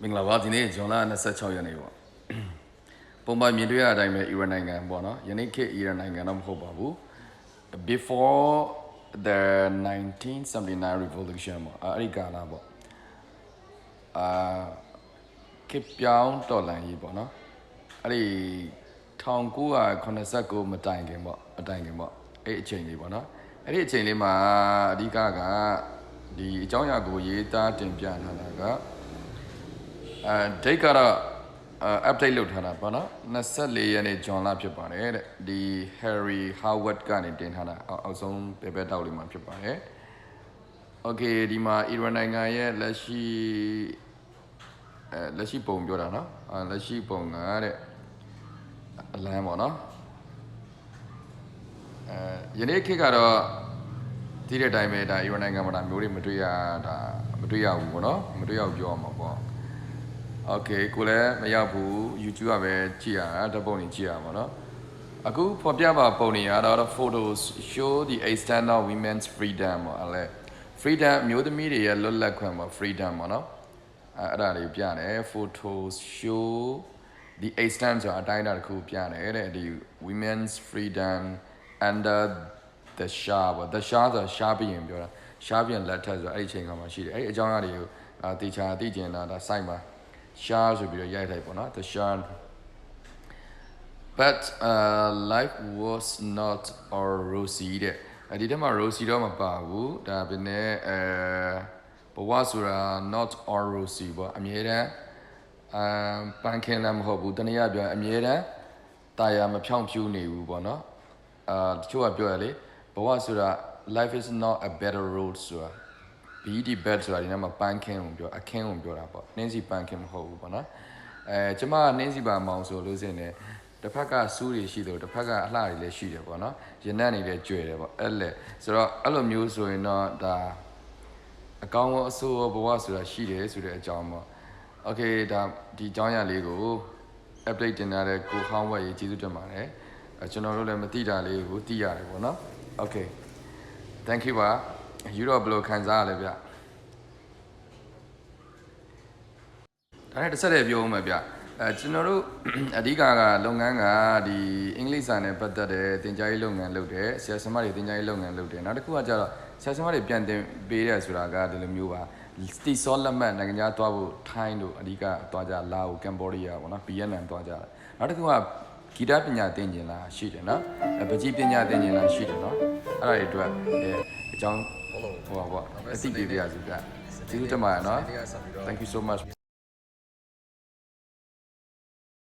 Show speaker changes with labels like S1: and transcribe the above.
S1: မင်္ဂလာပါဒီနေ့ဇွန်လ26ရက်နေ့ပေါ့ပုံမှန်မြင်တွေ့ရတဲ့အတိုင်းပဲအီရန်နိုင်ငံပေါ့နော်ယနေ့ခေတ်အီရန်နိုင်ငံတော့မဟုတ်ပါဘူး before the 1979 revolution ပေါ့အဲ့ဒီကာလပေါ့အာခေတ်ပြောင်းတော်လှန်ရေးပေါ့နော်အဲ့ဒီ1989မတိုင်ခင်ပေါ့မတိုင်ခင်ပေါ့အဲ့အချိန်လေးပေါ့နော်အဲ့ဒီအချိန်လေးမှာအဓိကကဒီအကြောင်းအရာကိုရေးသားတင်ပြထားတာက အဲ date ကတော့အဲ update လုပ်ထားတာပေါ့နော်24ရက်နေ့ဂျွန်လဖြစ်ပါတယ်တဲ့ဒီ Harry Howard ကနေတင်ထားတာအောက်အောက်ဆုံးပေပဲတောက်လေးမှာဖြစ်ပါတယ် Okay ဒီမှာ Iran နိုင်ငံရဲ့လက်ရှိအဲလက်ရှိပုံပြောတာနော်အဲလက်ရှိပုံကတဲ့အလန်းပေါ့နော်အဲယနေ့ခေတ်ကတော့ဒီတဲ့အတိုင်းပဲဒါ Iran နိုင်ငံမှာဒါမျိုးတွေမတွေ့ရတာမတွေ့ရဘူးပေါ့နော်မတွေ့ရဘူးပြောရမှာပေါ့ โอเคကိုလည်းမရောက်ဘူး YouTube ကပဲကြည့်ရတာဓာတ်ပုံတွေကြည့်ရမှာเนาะအခုဖော်ပြပါပုံတွေကတော့ photos show the extent of women's freedom ပေါ့အဲ့လေ freedom အမျိုးသမီးတွေရဲ့လွတ်လပ်ခွင့်ပေါ့ freedom ပေါ့เนาะအဲ့အဲ့ဒါလေးပြတယ် photos show the extent ဆိုအတိုင်းအတာတစ်ခုပြတယ်တဲ့ဒီ women's freedom under the shah ပေါ့ the shah ဆိုတာ shah ဘီရင်ပြောတာ shah ဘီရင်လက်ထက်ဆိုအဲ့ဒီအချိန်ကမှရှိတယ်အဲ့ဒီအကြောင်းအရာတွေကိုအာတေချာသိကျင်တာဒါ site မှာ shah ဆိုပြီးတော့ရိုက်လိုက်ပေါ့နော် the shah but uh life was not all rosy တဲ့အဲဒီထဲမှာ rosy တော့မပါဘူးဒါပေမဲ့အဲဘဝဆိုတာ not all rosy ပေါ့အမြဲတမ်းအမ်ပန်းခင်းလည်းမဟုတ်ဘူးတနည်းအားဖြင့်အမြဲတမ်းတာယာမဖြောင့်ဖြူးနေဘူးပေါ့နော်အာတချို့ကပြောရလေဘဝဆိုတာ life is not a better road ဆိုတာ BED bed ဆိုတာဒီနေ့မှာပန်းခင်းကိုပြောအခင်းကိုပြောတာပေါ့နှင်းစီပန်းခင်းမဟုတ်ဘူးပေါ့နော်အဲကျမကနှင်းစီပါမောင်ဆိုလို့စင်တယ်တစ်ဖက်ကစူးတွေရှိတယ်တစ်ဖက်ကအလှတွေလည်းရှိတယ်ပေါ့နော်ရနတ်နေလည်းကြွယ်တယ်ပေါ့အဲ့လေဆိုတော့အဲ့လိုမျိုးဆိုရင်တော့ဒါအကောင်းရောအဆိုးရောဘဝဆိုတာရှိတယ်ဆိုတဲ့အကြောင်းပေါ့ Okay ဒါဒီအကြောင်းအရာလေးကို update တင်ထားတဲ့ကိုဟောင်းဝက်ရေးကျေးဇူးတင်ပါတယ်ကျွန်တော်တို့လည်းမသိတာလေးကိုသိရတယ်ပေါ့နော် Okay thank you ပါ ယူတော့ဘယ်လိုခံစားရလဲဗျဒါနဲ့တစ်ဆက်တည်းပြောဦးမယ်ဗျအဲကျွန်တော်တို့အဓိကကလုပ်ငန်းကဒီအင်္ဂလိပ်စာနဲ့ပတ်သက်တဲ့သင်ကြားရေးလုပ်ငန်းလုပ်တယ်ဆရာဆရာမတွေသင်ကြားရေးလုပ်ငန်းလုပ်တယ်နောက်တစ်ခုကကျတော့ဆရာဆရာမတွေပြန်တင်ပေးတယ်ဆိုတာကဒီလိုမျိုးပါစတီဆောလက်မှတ်နိုင်ငံခြားသွားဖို့ထိုင်းတို့အဓိကသွားကြလာကိုကမ်ဘောဒီးယားပေါ့နော်ဗီယက်နမ်သွားကြတယ်နောက်တစ်ခုကဂီတပညာသင်ကျင်လာရှိတယ်နော်အဲပကြီးပညာသင်ကျင်လာရှိတယ်နော်အဲ့ဒါတွေအတွက်အဲအကြောင်း ဟိုပါပေါ့အသိပေးပြရစီဗျကျေးဇူးတင်ပါတယ်နော် thank you so much